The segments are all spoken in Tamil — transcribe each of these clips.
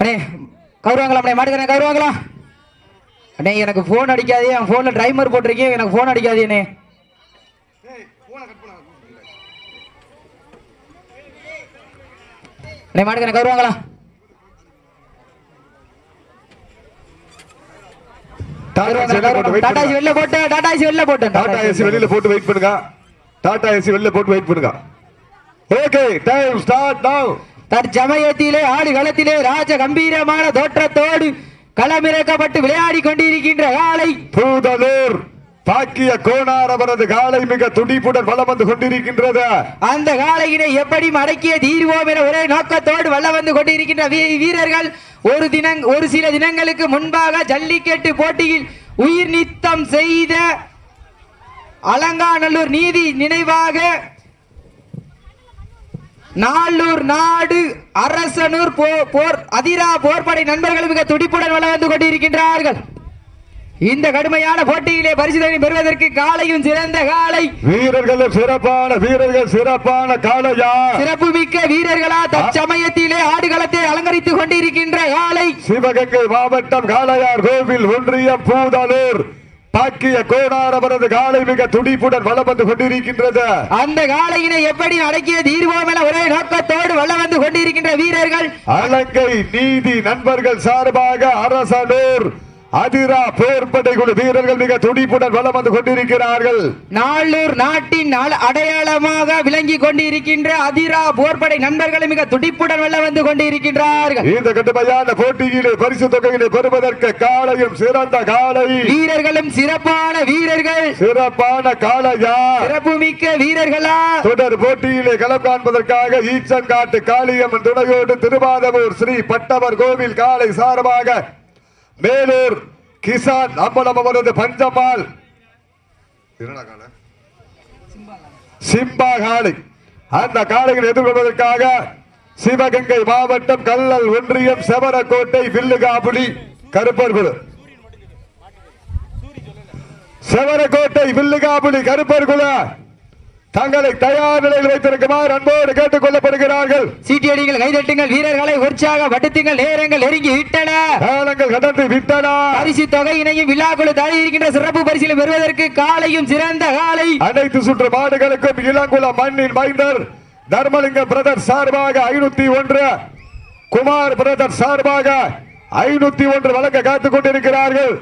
அண்ணே கவுருவாங்களா அண்ணே மாட்டுக்கிறேன் கவுருவாங்களா அண்ணே எனக்கு ஃபோன் அடிக்காதே என் ஃபோனில் டைமர் போட்டிருக்கேன் எனக்கு ஃபோன் அடிக்காதே அண்ணே. அண்ணே மாட்டுக்கிறேன் கவுருவாங்களா டாடா ஏசி வெளில போட்டு டாடா ஏசி. வெளில போட்டு டாடா ஏசி வெளில வெளியில போட்டு வெயிட் பண்ணுங்க. டாடா ஏசி வெளியில போட்டு வெயிட் பண்ணுங்க. ஓகே டைம் ஸ்டார்ட் நவ தற்சமயத்திலே ஆடு களத்திலே ராஜ கம்பீரமான தோற்றத்தோடு களமிறக்கப்பட்டு விளையாடி கொண்டிருக்கின்ற காலை பூதலூர் பாக்கிய கோணார் அவரது காலை மிக துடிப்புடன் வலம் வந்து கொண்டிருக்கின்றது. அந்த காளையினை எப்படி மடக்கிய தீர்வோம் என ஒரே நோக்கத்தோடு வல்ல வந்து கொண்டிருக்கின்ற வீரர்கள் ஒரு தினங் ஒரு சில தினங்களுக்கு முன்பாக ஜல்லிக்கட்டு போட்டியில் உயிர் நித்தம் செய்த அலங்காநல்லூர் நீதி நினைவாக நாளூர் நாடு அரசனூர் போர் அதிரா போர்படை நண்பர்கள் மிக துடிப்புடன் வளம் வந்து கொண்டிருக்கின்றார்கள். இந்த கடுமையான போட்டியிலே பரிசுதனை பெறுவதற்கு காலையும் சிறந்த காலை. வீரர்களும் சிறப்பான வீரர்கள் சிறப்பான காளையா சிறப்பு மிக்க வீரர்களா தற்சமயத்திலே ஆடுகளத்தை அலங்கரித்துக் கொண்டிருக்கின்ற காலை. சிவகங்கை மாவட்டம் காளையார் கோவில் ஒன்றியம் பூதலூர். பாக்கிய கோணார் அவரது காலை மிக துடிப்புடன் வலம் வந்து கொண்டிருக்கின்றது. அந்த காளையினை எப்படி அடக்கிய தீர்வோம் என ஒரே நோக்கத்தோடு வல்ல வந்து கொண்டிருக்கின்ற வீரர்கள்? அலங்கை நீதி நண்பர்கள் சார்பாக அரசனூர் அதிரா போர்படை குழு வீரர்கள் மிக துடிப்புடன் வலம் வந்து கொண்டிருக்கிறார்கள். நாளூர் நாட்டின் அடையாளமாக விளங்கி கொண்டிருக்கின்ற அதிரா போர்படை நண்பர்கள் மிக துடிப்புடன் வல்ல வந்து கொண்டிருக்கின்றார்கள். இந்த கடுமையான போட்டியிலே பரிசு தொகையிலே பெறுவதற்கு காலையும் சிறந்த காலை வீரர்களும் சிறப்பான வீரர்கள். சிறப்பான காளையா? சிறப்பு மிக்க வீரர்களா? தொடர் போட்டியிலே களம் காண்பதற்காக ஈச்சங்காட்டு காளியம்மன் துணையோடு திருவாதவூர் ஸ்ரீ பட்டவர் கோவில் காலை சார்பாக மேலூர் கிசான் அம்பலம் அவரது பஞ்சம்மாள்? சிம்பா காளை. அந்த காளைகளை எதிர்கொள்வதற்காக சிவகங்கை மாவட்டம் கல்லல் ஒன்றியம் செவரக்கோட்டை வில்லுகாபுலி கருப்பர்குழு செவரக்கோட்டை வில்லுகாபுலி கருப்பர்குழு தங்களை தயார் நிலையில் வைத்திருக்குமாறு அன்போடு கேட்டுக் கொள்ளப்படுகிறார்கள். சீட்டியடிகள் கைதட்டுங்கள் வீரர்களை உற்சாகப்படுத்துங்கள் நேரங்கள் நெருங்கி விட்டன. காலங்கள் கடந்து விட்டன. பரிசு தொகையினையும் விழாக்குழு தழி இருக்கின்ற சிறப்பு பரிசிலை பெறுவதற்கு காலையும் சிறந்த காலை. அனைத்து சுற்று மாடுகளுக்கும் இளங்குளம் மண்ணின் மைந்தர் தர்மலிங்கம் பிரதர் சார்பாக ஐநூத்தி ஒன்று குமார் பிரதர் சார்பாக ஐநூத்தி ஒன்று வழங்க காத்துக் கொண்டிருக்கிறார்கள்.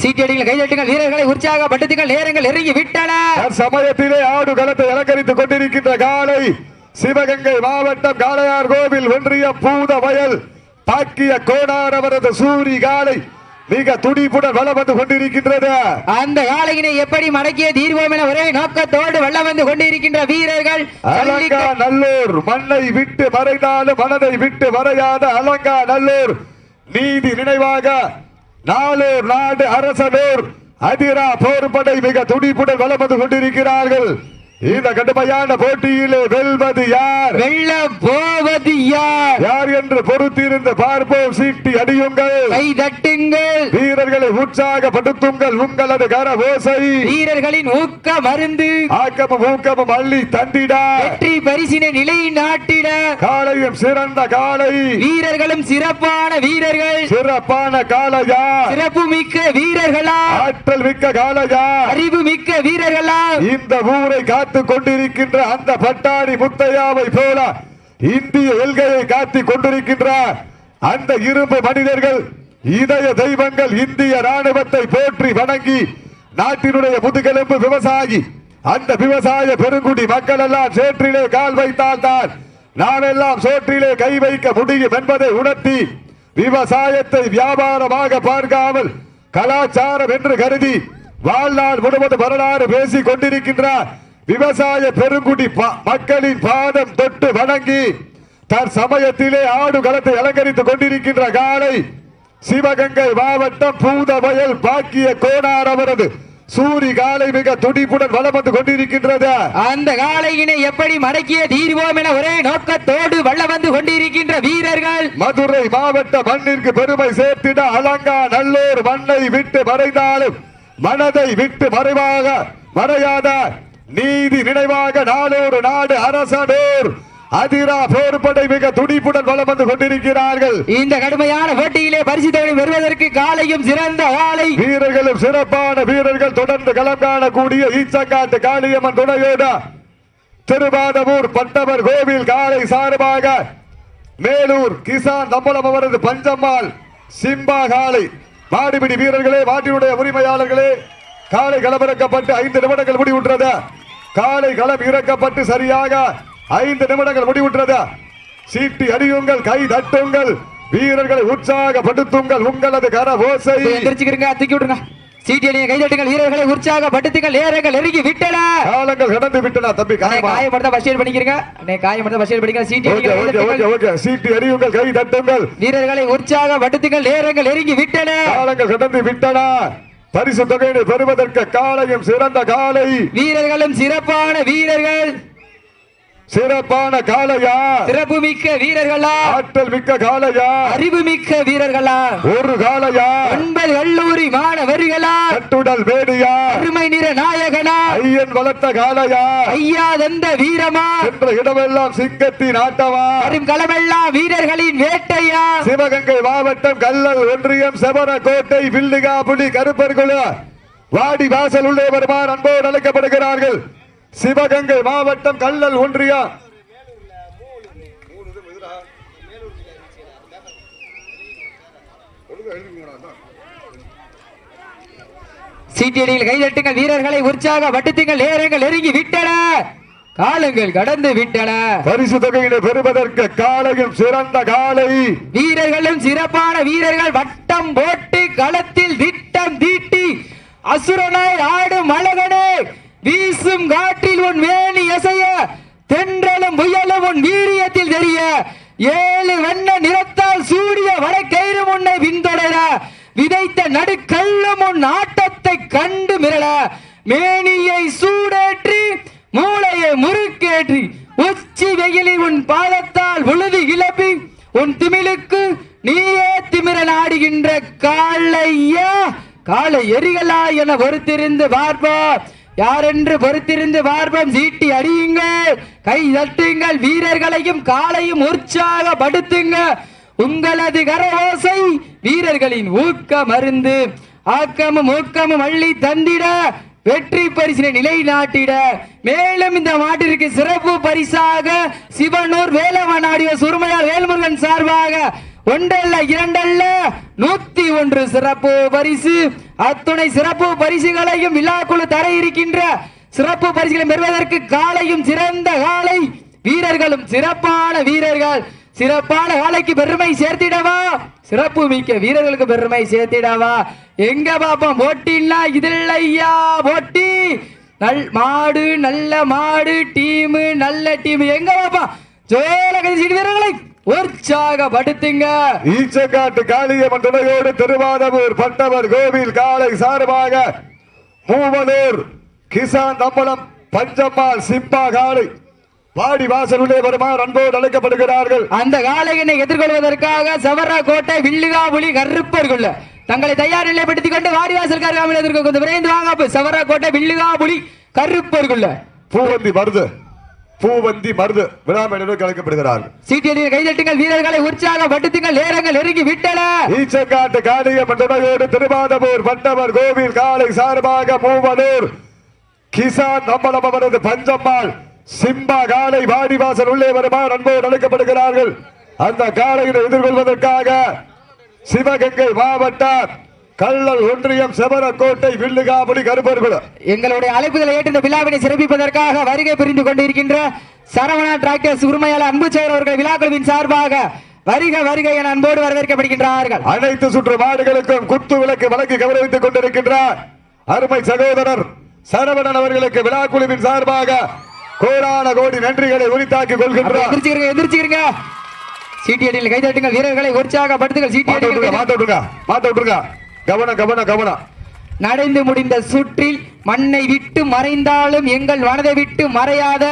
சீட்டியடிகள் கைதட்டுங்கள் வீரர்களை உற்சாகப்படுத்துங்கள் நேரங்கள் நெருங்கி விட்டன. சமயத்திலே ஆடு களத்தை அலங்கரித்துக் கொண்டிருக்கின்ற காலை சிவகங்கை மாவட்டம் காளையார் கோவில் ஒன்றியம் பூத வயல் பாக்கிய கோணார் அவரது சூரி காலை மிக துடிப்புடன் வந்து கொண்டிருக்கின்றது. அந்த காலையினை எப்படி மடக்கிய தீர்வோம் என ஒரே நோக்கத்தோடு வந்து கொண்டிருக்கின்ற வீரர்கள் அலங்கா நல்லூர் மண்ணை விட்டு மறைந்தாலும் மனதை விட்டு மறையாத அலங்கா நல்லூர். நீதி நினைவாக நாளூர் நாடு அரசனூர் அதிரா போர்படை மிக துடிப்புடன் வளர்ந்து வந்து கொண்டிருக்கிறார்கள். இந்த கடுமையான போட்டியிலே வெல்வது யார்? வெல்ல போவது யார்? யார் என்று பொறுத்திருந்து பார்ப்போம். சீட்டி அடியுங்கள். கை தட்டுங்கள் வீரர்களை உற்சாகப்படுத்துங்கள். உங்களது கர ஓசை வீரர்களின் ஊக்க மருந்து. ஆக்கமும் ஊக்கமும் அள்ளி தந்திடா. வெற்றி பரிசினை நிலை நாட்டிட. காலையும் சிறந்த காலை வீரர்களும் சிறப்பான வீரர்கள். சிறப்பான காளையா? சிறப்பு மிக்க வீரர்களா? ஆற்றல் மிக்க காளையா? அறிவு மிக்க வீரர்களா? இந்த ஊரை காத்து கொண்டிருக்கின்ற அந்த பட்டாணி முத்தையாவை போல இந்திய எல்கையை காத்து கொண்டிருக்கின்ற அந்த இரும்பு மனிதர்கள் இதய தெய்வங்கள் இந்திய ராணுவத்தை போற்றி வணங்கி நாட்டினுடைய முதுகெலும்பு விவசாயி அந்த விவசாய பெருங்குடி மக்கள் எல்லாம் சேற்றிலே கால் வைத்தால் தான் நாமெல்லாம் சோற்றிலே கை வைக்க முடியும் என்பதை உணர்த்தி விவசாயத்தை வியாபாரமாக பார்க்காமல் கலாச்சாரம் என்று கருதி வாழ்நாள் முழுவதும் வரலாறு பேசிக் கொண்டிருக்கின்றார். விவசாய பெருங்குடி மக்களின் பாதம் தொட்டு வணங்கி தற்சமயத்திலே ஆடு களத்தை அலங்கரித்துக் கொண்டிருக்கின்ற காலை சிவகங்கை மாவட்டம் பூதவயல் பாக்கிய கோணார் அவரது. சூரி காலை மிக துடிப்புடன் வலம் வந்து கொண்டிருக்கின்றது. அந்த காளையினை எப்படி மடக்கிய தீர்வோம் என ஒரே நோக்கத்தோடு வல்ல வந்து கொண்டிருக்கின்ற வீரர்கள். மதுரை மாவட்ட மண்ணிற்கு பெருமை சேர்த்திட அலங்கா நல்லூர் மண்ணை விட்டு மறைந்தாலும் மனதை விட்டு மறைவாக மறையாத நீதி நினைவாக நாளூர் நாடு அரசனூர். அதிரா போர்படை மிக துடிப்புடன் வலம் வந்து கொண்டிருக்கிறார்கள். இந்த கடுமையான போட்டியிலே பரிசு தொகை பெறுவதற்கு காலையும் சிறந்த காலை வீரர்களும் சிறப்பான வீரர்கள் தொடர்ந்து களம் காணக்கூடிய ஈச்சங்காட்டு காளியம்மன் துணையோடு திருவாதவூர் பட்டவர் கோவில் காலை சார்பாக மேலூர் கிசான் தம்பலம் அவரது பஞ்சம்மாள் சிம்பா காலை மாடிபிடி வீரர்களே மாட்டினுடைய உரிமையாளர்களே காலை களமிறக்கப்பட்டு ஐந்து நிமிடங்கள் முடிவுற்றது. காலை களம் இறக்கப்பட்டு சரியாக ஐந்து நிமிடங்கள் முடிவுற்றது. சீட்டி அடியுங்கள் கை தட்டுங்கள் வீரர்களை உற்சாகப்படுத்துங்கள் உங்களது கர ஓசை. எந்திரிச்சுக்கிறீங்க தூக்கி விடுங்க. சீட்டியடிய கைதட்டுங்கள் வீரர்களை உற்சாகப்படுத்துங்கள் ஏறங்கள் நெருங்கி விட்டன. காலங்கள் கடந்து விட்டன தம்பி காயப்படுத்த பஸ் ஏறி பண்ணிக்கிறீங்க? அண்ணே, காயப்படுத்த பஸ் ஏறி பண்ணிக்கிறேன் சீட்டி ஓகே ஓகே சீட்டி அடியுங்கள் கை தட்டுங்கள். வீரர்களை உற்சாகப்படுத்துங்கள் நேரங்கள் நெருங்கி விட்டன. காலங்கள் கடந்து விட்டன. பரிசு தொகையினை பெறுவதற்கு காலையும் சிறந்த காலை. வீரர்களும் சிறப்பான வீரர்கள். சிறப்பான காளையா? சிறப்பு மிக்க வீரர்களா? ஆற்றல் மிக்க காளையா? அறிவு மிக்க வீரர்களா? ஒரு காளையா? ஒன்பது கல்லூரி மாணவர்களா? கட்டுடல் வேடியா அருமை நிற நாயகனா? ஐயன் வளர்த்த காளையா? ஐயா தந்த வீரமா? என்ற இடமெல்லாம் சிங்கத்தின் ஆட்டமா வரும் களமெல்லாம் வீரர்களின் வேட்டையா? சிவகங்கை மாவட்டம் கல்லல் ஒன்றியம் செவரக்கோட்டை வில்லிகாபுலி கருப்பர்குழு வாடி வாசல் உள்ளே வருமாறு அன்போடு அழைக்கப்படுகிறார்கள். சிவகங்கை மாவட்டம் கல்லல் ஒன்றியம் சீட்டியடியில் கைதட்டுங்கள் வீரர்களை உற்சாகப்படுத்துங்கள் நேரங்கள் நெருங்கி விட்டன. காலங்கள் கடந்து விட்டன. பரிசு தொகையினை பெறுவதற்கு காலையும் சிறந்த காலை. வீரர்களும் சிறப்பான வீரர்கள் வட்டம் போட்டு களத்தில் திட்டம் தீட்டி அசுரனாய் ஆடும் அழகனே. வீசும் காற்றில் உன் வேலி எசைய தென்றலும் புயலும் உன் வீரியத்தில் தெரிய. ஏழு வண்ண நிறத்தால் சூடிய வடக்கயிறு உன்னை பின்தொடர விதைத்த நடுக்கல்லும் உன் ஆட்டத்தை கண்டு மிரள. மேனியை சூடேற்றி மூளையை முறுக்கேற்றி. உச்சி வெயிலில் உன் பாதத்தால் உழுதி கிளப்பி உன் திமிலுக்கு நீயே திமிரல் ஆடுகின்ற காலையா காலை எரிகளா என பொறுத்திருந்து பார்ப்போம். யாரென்று பொறுத்திருந்து பார்ப்போம் சீட்டி அடியுங்கள். கை தட்டுங்கள் வீரர்களையும் காலையும் உற்சாகப்படுத்துங்க உங்களது கரவோசை வீரர்களின் ஊக்க மருந்து. ஆக்கமும் ஊக்கமும் அள்ளி தந்திட வெற்றி பரிசினை நிலைநாட்டிட. மேலும் இந்த மாட்டிற்கு சிறப்பு பரிசாக சிவனூர் வேலவனாடிய சுருமையார் வேல்முருகன் சார்பாக ஒன்றல்ல இரண்டல்ல நூத்தி ஒன்று சிறப்பு பரிசு. அத்துணை சிறப்பு பரிசுகளையும் விழாக்குழு தர இருக்கின்ற சிறப்பு பரிசுகளை பெறுவதற்கு காலையும் சிறந்த காலை வீரர்களும் சிறப்பான வீரர்கள் சிறப்பான காலைக்கு பெருமை சேர்த்திடவா? சிறப்பு மிக்க வீரர்களுக்கு பெருமை சேர்த்திடவா? எங்க பாப்போம் போட்டின்னா இதில் ஐயா போட்டி? நல் மாடு நல்ல மாடு டீம் நல்ல டீம். எங்க பாப்போம் ஜோலகதி சீட்டு வீரர்களை உற்சாகப்படுத்துங்க. ஈச்சக்காட்டு காளியம்மன் துணையோடு திருவாதவூர் பட்டவர் கோவில் காலை சார்பாக மூவலூர் கிசான் தம்பலம் பஞ்சம்மாள் சிப்பா காலை வாடி வாசல் உள்ளே வருமாறு அன்போடு அழைக்கப்படுகிறார்கள். அந்த காளையனை எதிர்கொள்வதற்காக சவரா கோட்டை வில்லுகாபுலி கருப்பர்கள் தங்களை தயார் நிலைப்படுத்திக் கொண்டு வாடிவாசல் கருகாமல் எதிர்க்க கொஞ்சம் விரைந்து வாங்க சவரா கோட்டை வில்லுகாபுலி கருப்பர்கள் பூவந்தி மருது பூவந்தி மருது விழாமேனருக்கு அழைக்கப்படுகிறார்கள் சீட்டியடியில் கைதட்டுங்கள் வீரர்களை உற்சாகப்படுத்துங்கள் நேரங்கள் நெருங்கி விட்டன. ஈச்சக்காட்டு காளியம்மன் துணையோடு திருவாதவூர் பட்டவர் கோவில் காலை சார்பாக மூவலூர் கிசான் நம்பலம் அவரது பஞ்சம்மாள். சிம்பா காலை வாடிவாசல் உள்ளே வருமாறு அன்போடு அழைக்கப்படுகிறார்கள். அந்த காலையினை எதிர்கொள்வதற்காக சிவகங்கை மாவட்டம் கள்ளல் ஒன்றியம் செவரக்கோட்டை வில்லுகாபுலி கருப்பர்கள் எங்களுடைய அழைப்புகளை ஏற்று இந்த விழாவினை சிறப்பிப்பதற்காக வருகை புரிந்து கொண்டிருக்கின்ற சரவணா டிராக்டர்ஸ் உரிமையாளர் அன்பு செயலர் அவர்கள் விழாக்குழுவின் சார்பாக வருக வருக என அன்போடு வரவேற்கப்படுகின்றார்கள். அனைத்து சுற்று மாடுகளுக்கும் குத்து விளக்கு வழங்கி கௌரவித்துக் கொண்டிருக்கின்றார் அருமை சகோதரர் சரவணன் அவர்களுக்கு விழா குழுவின் சார்பாக கோடான கோடி நன்றிகளை உரித்தாக்கிக் கொள்கின்றார். எதிர்ச்சிக்கிறங்க எதிர்ச்சிக்கிறங்க சீட்டியடியில் கைதட்டுங்கள் வீரர்களை உற்சாகப்படுத்துங்கள் விட்டுருங்க சீட்டியடியில் மாட்ட விட்டுருங்க மாட்ட விட்டுருங்க. கவனம் கவனம் கவனம் நடந்து முடிந்த சுற்றில் மண்ணை விட்டு மறைந்தாலும் எங்கள் மனதை விட்டு மறையாத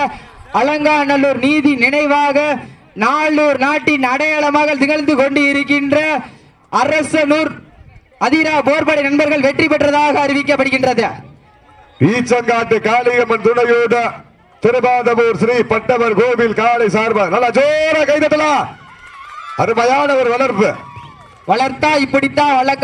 அலங்காநல்லூர் நீதி நினைவாக நாளூர் நாட்டின் அடையாளமாக திகழ்ந்து கொண்டு இருக்கின்ற அரசனூர் அதிரா போர்படை நண்பர்கள் வெற்றி பெற்றதாக அறிவிக்கப்படுகின்றது. ஈச்சங்காட்டு காளியம்மன் துணையோடு திருபாதபூர் ஸ்ரீ பட்டவர் கோவில் காலை சார்பா. நல்லா ஜோரா கைதட்டலாம். அருமையான ஒரு வளர்ப்பு. வளர்த்தா இப்படித்தான் வளர்க்க